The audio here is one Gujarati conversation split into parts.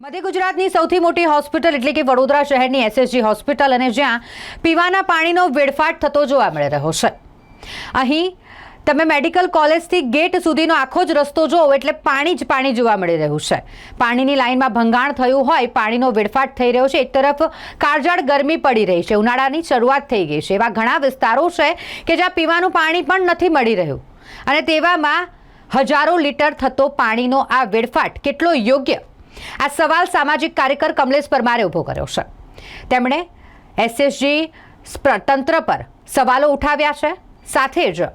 મધ્ય ગુજરાતની સૌથી મોટી હોસ્પિટલ એટલે કે વડોદરા શહેરની એસએસજી હોસ્પિટલ અને જ્યાં પીવાના પાણીનો વેડફાટ થતો જોવા મળી રહ્યો છે. અહીં તમે મેડિકલ કોલેજથી ગેટ સુધીનો આખો જ રસ્તો જુઓ એટલે પાણી જ પાણી જોવા મળી રહ્યું છે. પાણીની લાઇનમાં ભંગાણ થયું હોય, પાણીનો વેડફાટ થઈ રહ્યો છે. એક તરફ કાળજાળ ગરમી પડી રહી છે, ઉનાળાની શરૂઆત થઈ ગઈ છે. એવા ઘણા વિસ્તારો છે કે જ્યાં પીવાનું પાણી પણ નથી મળી રહ્યું. અને તેવામાં હજારો લીટર થતો પાણીનો આ વેડફાટ કેટલો યોગ્ય આ સવાલ સામાજિક કાર્યકર કમલેશ પરમારે ઊભો કર્યો છે. તેમણે એસએસજી તંત્ર પર સવાલો ઉઠાવ્યા છે. સાથે જ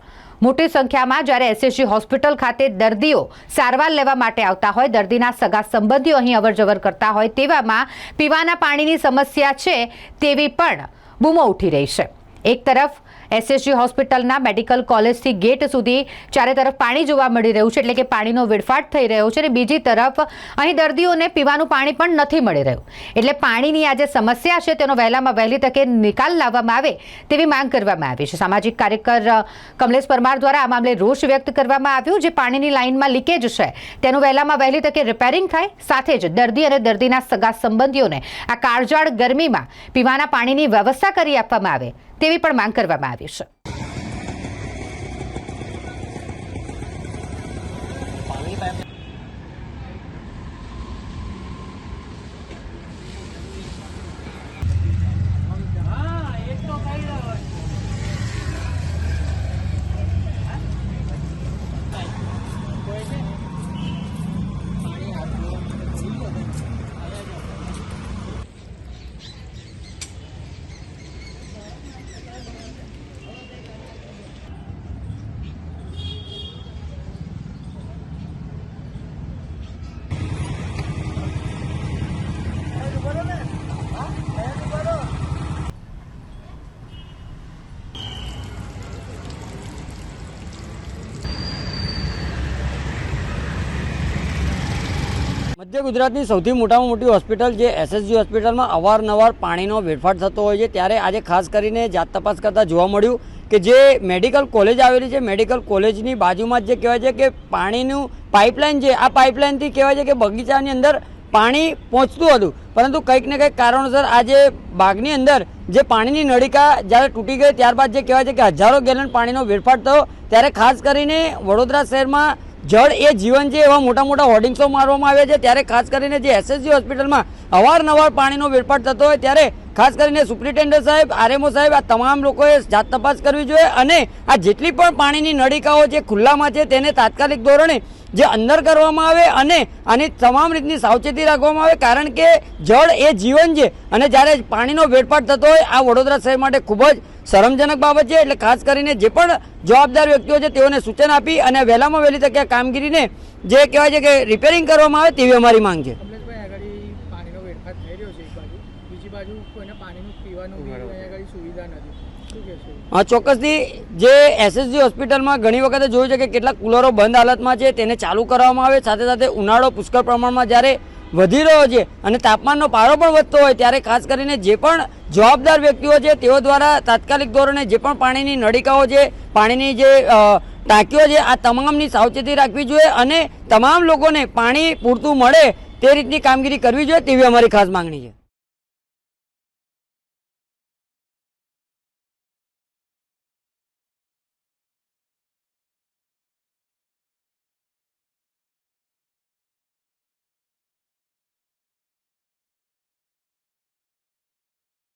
મોટી સંખ્યામાં જ્યારે એસએસજી હોસ્પિટલ ખાતે દર્દીઓ સારવાર લેવા માટે આવતા હોય, દર્દીના સગા સંબંધીઓ અહીં અવરજવર કરતા હોય તેવામાં પીવાના પાણીની સમસ્યા છે તેવી પણ બૂમો ઉઠી રહી છે. એક તરફ એસએસજી હોસ્પિટલના મેડિકલ કોલેજથી ગેટ સુધી ચારે તરફ પાણી જોવા મળી રહ્યું છે, એટલે કે પાણીનો વેડફાટ થઈ રહ્યો છે અને બીજી તરફ અહીં દર્દીઓને પીવાનું પાણી પણ નથી મળી રહ્યું. એટલે પાણીની આ જે સમસ્યા છે, તેનો વહેલામાં વહેલી તકે નિકાલ લાવવામાં આવે તેવી માંગ કરવામાં આવી છે. સામાજિક કાર્યકર કમલેશ પરમાર દ્વારા આ મામલે રોષ વ્યક્ત કરવામાં આવ્યું. જે પાણીની લાઇનમાં લીકેજ છે, તેનું વહેલામાં વહેલી તકે રિપેરિંગ થાય. સાથે જ દર્દી અને દર્દીના સગા સંબંધીઓને આ કાળજાળ ગરમીમાં પીવાના પાણીની વ્યવસ્થા કરી આપવામાં આવે. તેવી પણ માંગ કરવામાં આવી છે. મધ્ય ગુજરાતની સૌથી મોટામાં મોટી હોસ્પિટલ જે એસએસજી હોસ્પિટલમાં અવારનવાર પાણીનો વેડફાટ થતો હોય છે, ત્યારે આજે ખાસ કરીને જાત તપાસ કરતાં જોવા મળ્યું કે જે મેડિકલ કોલેજ આવેલી છે, મેડિકલ કોલેજની બાજુમાં જ જે કહેવાય છે કે પાણીનું પાઇપલાઇન છે, આ પાઇપલાઇનથી કહેવાય છે કે બગીચાની અંદર પાણી પહોંચતું હતું. પરંતુ કંઈક ને કંઈક કારણોસર આજે બાગની અંદર જે પાણીની નળિકા જ્યારે તૂટી ગઈ ત્યારબાદ જે કહેવાય છે કે હજારો ગેલન પાણીનો વેડફાટ થયો, ત્યારે ખાસ કરીને વડોદરા શહેરમાં જળ એ જીવન છે એવા મોટા મોટા હોર્ડિંગ્સો મારવામાં આવ્યા છે. ત્યારે ખાસ કરીને જે એસએસજી હોસ્પિટલમાં અવારનવાર પાણીનો વેડફાટ થતો હોય, ત્યારે ખાસ કરીને સુપ્રિન્ટેન્ડન્ટ સાહેબ, આરએમઓ સાહેબ, આ તમામ લોકોએ જાત તપાસ કરવી જોઈએ અને આ જેટલી પણ પાણીની નળિકાઓ જે ખુલ્લામાં છે તેને તાત્કાલિક ધોરણે જે અંદર કરવામાં આવે અને આની તમામ રીતની સાવચેતી રાખવામાં આવે, કારણ કે જળ એ જીવન છે અને જ્યારે પાણીનો વેડફાટ થતો હોય, આ વડોદરા શહેર માટે ખૂબ જ શરમજનક બાબત છે. એટલે ખાસ કરીને જે પણ જવાબદાર વ્યક્તિઓ છે, તેઓને સૂચન આપી અને વહેલામાં વહેલી તકે કામગીરીને જે કહેવાય છે કે રિપેરિંગ કરવામાં આવે, તેવી અમારી માંગ છે કમલેશભાઈ આગળ પાણીનો વેડફાટ થઈ રહ્યો છે એક બાજુ બીજી બાજુ કોઈને પાણીનું પીવાનું અહીંયા આગળ સુવિધા નથી. હા ચોક્કસથી જે એસએસજી હોસ્પિટલમાં ઘણી વખતે જોયું છે કે કેટલાક કુલરો બંધ હાલતમાં છે તેને ચાલુ કરવામાં આવે સાથે સાથે ઉનાળો પુષ્કળ પ્રમાણમાં જ્યારે વધી રહ્યો છે અને તાપમાનનો પારો પણ વધતો હોય ત્યારે ખાસ કરીને જે પણ જવાબદાર વ્યક્તિઓ છે તેઓ દ્વારા તાત્કાલિક ધોરણે જે પણ પાણીની નળિકાઓ છે પાણીની જે ટાંકીઓ છે આ તમામની સાવચેતી રાખવી જોઈએ અને તમામ લોકોને પાણી પૂરતું મળે તે રીતની કામગીરી કરવી જોઈએ તેવી અમારી ખાસ માંગણી છે.